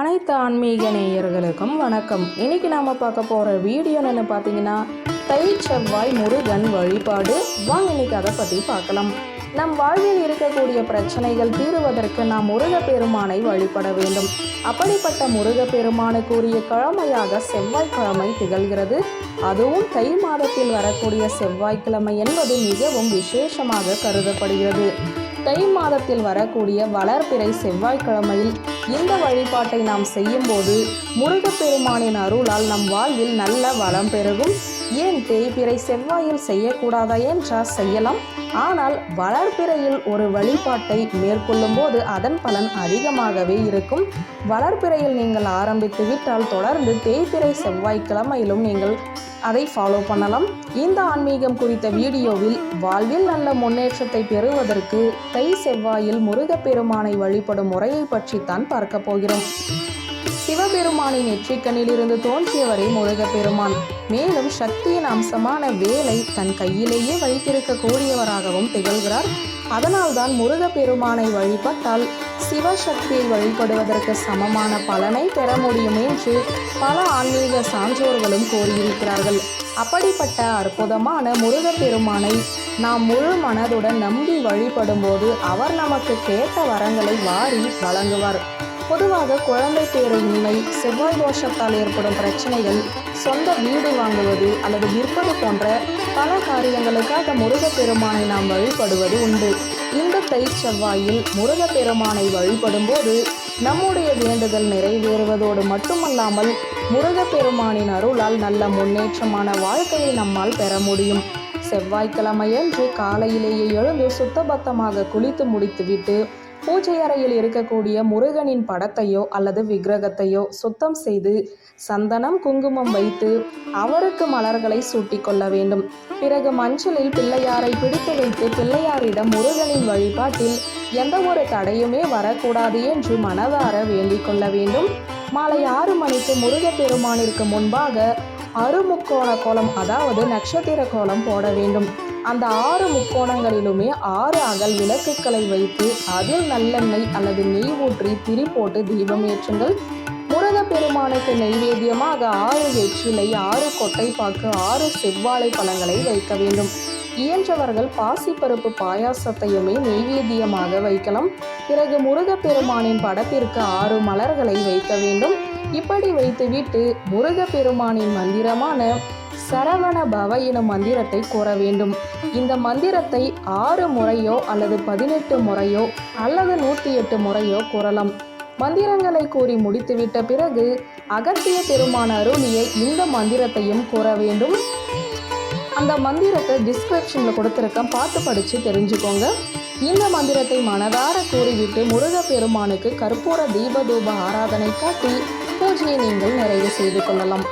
அனைத்து ஆன்மீக நேயர்களுக்கும் வணக்கம். இன்னைக்கு நாம பார்க்க போற வீடியோ என்ன பார்த்தீங்கன்னா தை செவ்வாய் முருகன் வழிபாடு. வாங்க இன்னைக்கு அதை பத்தி பார்க்கலாம். நம் வாழ்வில் இருக்கக்கூடிய பிரச்சனைகள் தீருவதற்கு நாம் முருகப்பெருமானை வழிபட வேண்டும். அப்படிப்பட்ட முருகப்பெருமானுக்குரிய கிழமையாக செவ்வாய்க்கிழமை திகழ்கிறது. அதுவும் தை மாதத்தில் வரக்கூடிய செவ்வாய்க்கிழமை என்பது மிகவும் விசேஷமாக கருதப்படுகிறது. தை மாதத்தில் வரக்கூடிய வளர்பிறை செவ்வாய்க்கிழமையில் இந்த வழிபாட்டை நாம் செய்யும்போது முருகப்பெருமானின் அருளால் நம் வாழ்வில் நல்ல வளம் பெருகும். ஏன் தேய்பிறை செவ்வாயில் செய்யக்கூடாதா என்றால் செய்யலாம். ஆனால் வளர்பிறையில் ஒரு வழிபாட்டை மேற்கொள்ளும் போது அதன் பலன் அதிகமாகவே இருக்கும். வளர்பிறையில் நீங்கள் ஆரம்பித்து விட்டால் தொடர்ந்து தேய்பிறை செவ்வாய்க்கிழமையிலும் நீங்கள் அதை ஃபாலோ பண்ணலாம். இந்த ஆன்மீகம் குறித்த வீடியோவில் வாழ்வில் நல்ல முன்னேற்றத்தை பெறுவதற்கு தை செவ்வாயில் முருகப்பெருமானை வழிபடும் முறையை பற்றி தான் பார்க்க போகிறோம். சிவபெருமானின் நெற்றிக்கண்ணிலிருந்து தோன்றியவரே முருகப்பெருமான். மேலும் சக்தியின் அம்சமான வேலை தன் கையிலேயே வைத்திருக்க கூடியவராகவும் திகழ்கிறார். அதனால்தான் முருகப்பெருமானை வழிபட்டால் சிவசக்தியை வழிபடுவதற்கு சமமான பலனை பெற முடியும் என்று பல ஆன்மீக சான்றோர்களும் கூறியிருக்கிறார்கள். அப்படிப்பட்ட அற்புதமான முருகப்பெருமானை நாம் முழு மனதுடன் நம்பி வழிபடும்போது அவர் நமக்கு கேட்ட வரங்களை வாரி வழங்குவார். பொதுவாக குழந்தை பேரின்மை செவ்வாய் தோஷத்தால் ஏற்படும் பிரச்சனைகள் சொந்த வீடு வாங்குவது அல்லது விற்பது போன்ற பல காரியங்களுக்காக முருகப்பெருமானை நாம் வழிபடுவது உண்டு. இந்த தை செவ்வாயில் முருகப்பெருமானை வழிபடும்போது நம்முடைய வேண்டுதல் நிறைவேறுவதோடு மட்டுமல்லாமல் முருகப்பெருமானின் அருளால் நல்ல முன்னேற்றமான வாழ்க்கையை நம்மால் பெற முடியும். செவ்வாய்க்கிழமையன்று காலையிலேயே எழுந்து சுத்தபத்தமாக குளித்து முடித்துவிட்டு பூஜை அறையில் இருக்கக்கூடிய முருகனின் படத்தையோ அல்லது விக்கிரகத்தையோ சுத்தம் செய்து சந்தனம் குங்குமம் வைத்து அவருக்கு மலர்களை சூட்டி கொள்ள வேண்டும். பிறகு மஞ்சளில் பிள்ளையாரை பிடித்து வைத்து பிள்ளையாரிடம் முருகனின் வழிபாட்டில் எந்த ஒரு தடையுமே வரக்கூடாது என்று மனதார வேண்டிக் கொள்ள வேண்டும். மாலை ஆறு மணிக்கு முருகப்பெருமானிற்கு முன்பாக அறுமுக்கோண கோலம் அதாவது நட்சத்திர கோலம் போட வேண்டும். அந்த ஆறு முக்கோணங்களிலுமே ஆறு அகல் விளக்குகளை வைத்து அதில் நல்லெண்ணெய் அல்லது நெய் ஊற்றி திரி போட்டு தீபம் ஏற்றுங்கள். முருகப்பெருமானுக்கு நைவேத்தியமாக ஆறு வெற்றிலை ஆறு கொட்டைப்பாக்கு ஆறு செவ்வாழை பழங்களை வைக்க வேண்டும். இயன்றவர்கள் பாசிப்பருப்பு பாயாசத்தையுமே நெய்வேத்தியமாக வைக்கலாம். பிறகு முருகப்பெருமானின் படத்திற்கு ஆறு மலர்களை வைக்க வேண்டும். இப்படி வைத்துவிட்டு முருகப்பெருமானின் மந்திரமான சரவண பவ எனும் மந்திரத்தை கூற வேண்டும். இந்த மந்திரத்தை ஆறு முறையோ அல்லது பதினெட்டு முறையோ அல்லது நூற்றி எட்டு முறையோ கூறலாம். மந்திரங்களை கூறி முடித்துவிட்ட பிறகு அகத்திய பெருமான அருளிய இந்த மந்திரத்தையும் கூற வேண்டும். அந்த மந்திரத்தை டிஸ்கிரிப்ஷனில் கொடுத்துருக்கேன் பார்த்து படித்து தெரிஞ்சுக்கோங்க. இந்த மந்திரத்தை மனதார கூறிவிட்டு முருகப்பெருமானுக்கு கற்பூர தீபதூப ஆராதனை காட்டி பூஜையை நீங்கள் நிறைவு செய்து கொள்ளலாம்.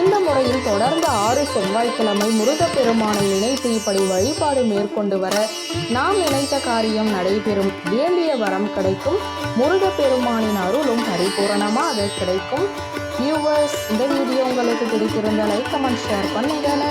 இந்த முறையில் தொடர்ந்து ஆறு செவ்வாய்க்கிழமை முருகப்பெருமானை நினைத்து இப்படி வழிபாடு மேற்கொண்டு வர நாம் நினைத்த காரியம் நடைபெறும். வேண்டிய வரம் கிடைக்கும். முருகப்பெருமானின் அருளும் பரிபூரணமாக கிடைக்கும். வியூவர்ஸ் இந்த வீடியோ உங்களுக்கு பிடித்திருந்த லைக் கமெண்ட் ஷேர் பண்ணுங்கள்